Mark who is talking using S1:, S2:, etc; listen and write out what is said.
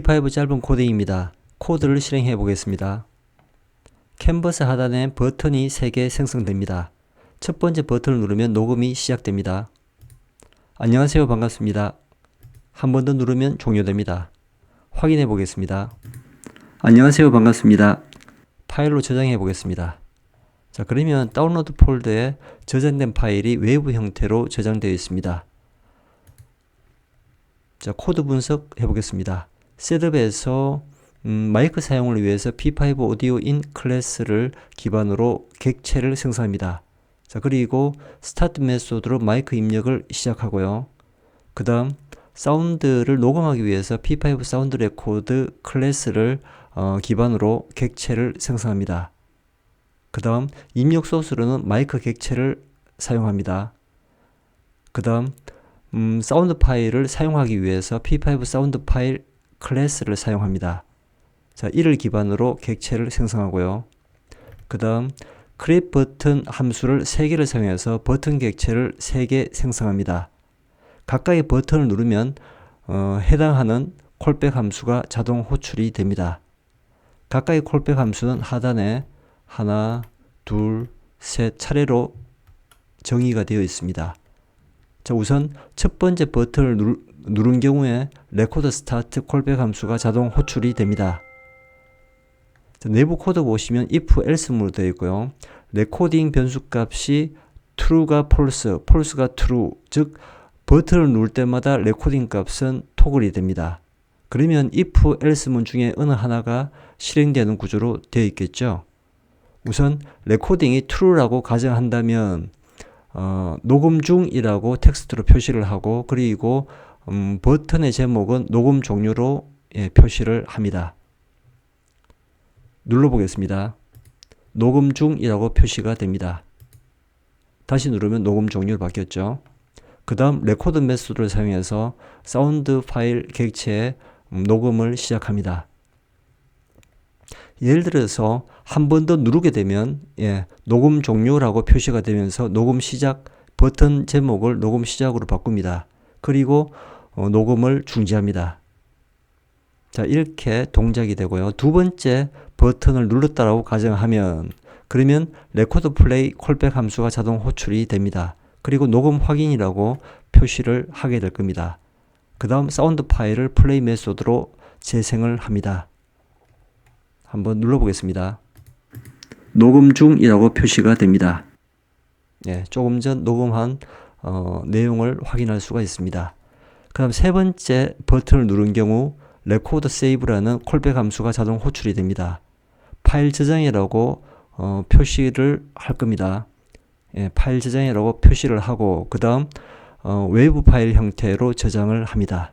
S1: P5 짧은 코딩입니다. 코드를 실행해 보겠습니다. 캔버스 하단에 버튼이 3개 생성됩니다. 첫 번째 버튼을 누르면 녹음이 시작됩니다. 안녕하세요 반갑습니다. 한 번 더 누르면 종료됩니다. 확인해 보겠습니다. 안녕하세요 반갑습니다. 파일로 저장해 보겠습니다. 자 그러면 다운로드 폴더에 저장된 파일이 외부 형태로 저장되어 있습니다. 자 코드 분석 해 보겠습니다. 셋업에서 음, 마이크 사용을 위해서 P5 오디오 인 클래스를 기반으로 객체를 생성합니다. 자, 그리고 스타트 메소드로 마이크 입력을 시작하고요. 그 다음 사운드를 녹음하기 위해서 P5 사운드 레코드 클래스를 어, 기반으로 객체를 생성합니다. 그 다음 입력 소스로는 마이크 객체를 사용합니다. 그 다음 음, 사운드 파일을 사용하기 위해서 P5 사운드 파일 클래스를 사용합니다. 자, 이를 기반으로 객체를 생성하고요. 그 다음 크립 버튼 함수를 3개를 사용해서 버튼 객체를 3개 생성합니다. 각각의 버튼을 누르면 어, 해당하는 콜백 함수가 자동 호출이 됩니다. 각각의 콜백 함수는 하단에 하나, 둘, 셋 차례로 정의가 되어 있습니다. 자, 우선 첫 번째 버튼을 누르, 누른 경우에 레코드 스타트 콜백 함수가 자동 호출이 됩니다. 자, 내부 코드 보시면 if else문으로 되어 있고요. 레코딩 변수 값이 true가 false, false가 true, 즉 버튼을 누를 때마다 레코딩 값은 토글이 됩니다. 그러면 if else문 중에 어느 하나가 실행되는 구조로 되어 있겠죠. 우선 레코딩이 true라고 가정한다면 어, 녹음 중이라고 텍스트로 표시를 하고 그리고 음, 버튼의 제목은 녹음 종료로 예, 표시를 합니다. 눌러보겠습니다. 녹음 중이라고 표시가 됩니다. 다시 누르면 녹음 종료로 바뀌었죠. 그 다음 레코드 메소드를 사용해서 사운드 파일 객체에 음, 녹음을 시작합니다. 예를 들어서 한 번 더 누르게 되면 예, 녹음 종료라고 표시가 되면서 녹음 시작 버튼 제목을 녹음 시작으로 바꿉니다. 그리고 어, 녹음을 중지합니다. 자, 이렇게 동작이 되고요. 두 번째 버튼을 눌렀다라고 가정하면 그러면 레코드 플레이 콜백 함수가 자동 호출이 됩니다. 그리고 녹음 확인이라고 표시를 하게 될 겁니다. 그 다음 사운드 파일을 플레이 메소드로 재생을 합니다. 한번 눌러보겠습니다. 녹음 중이라고 표시가 됩니다. 예, 조금 전 녹음한 어, 내용을 확인할 수가 있습니다. 그 다음 세 번째 버튼을 누른 경우 레코드 세이브라는 콜백 함수가 자동 호출이 됩니다. 파일 저장이라고 어, 표시를 할 겁니다. 예, 파일 저장이라고 표시를 하고 그 다음 어, 외부 파일 형태로 저장을 합니다.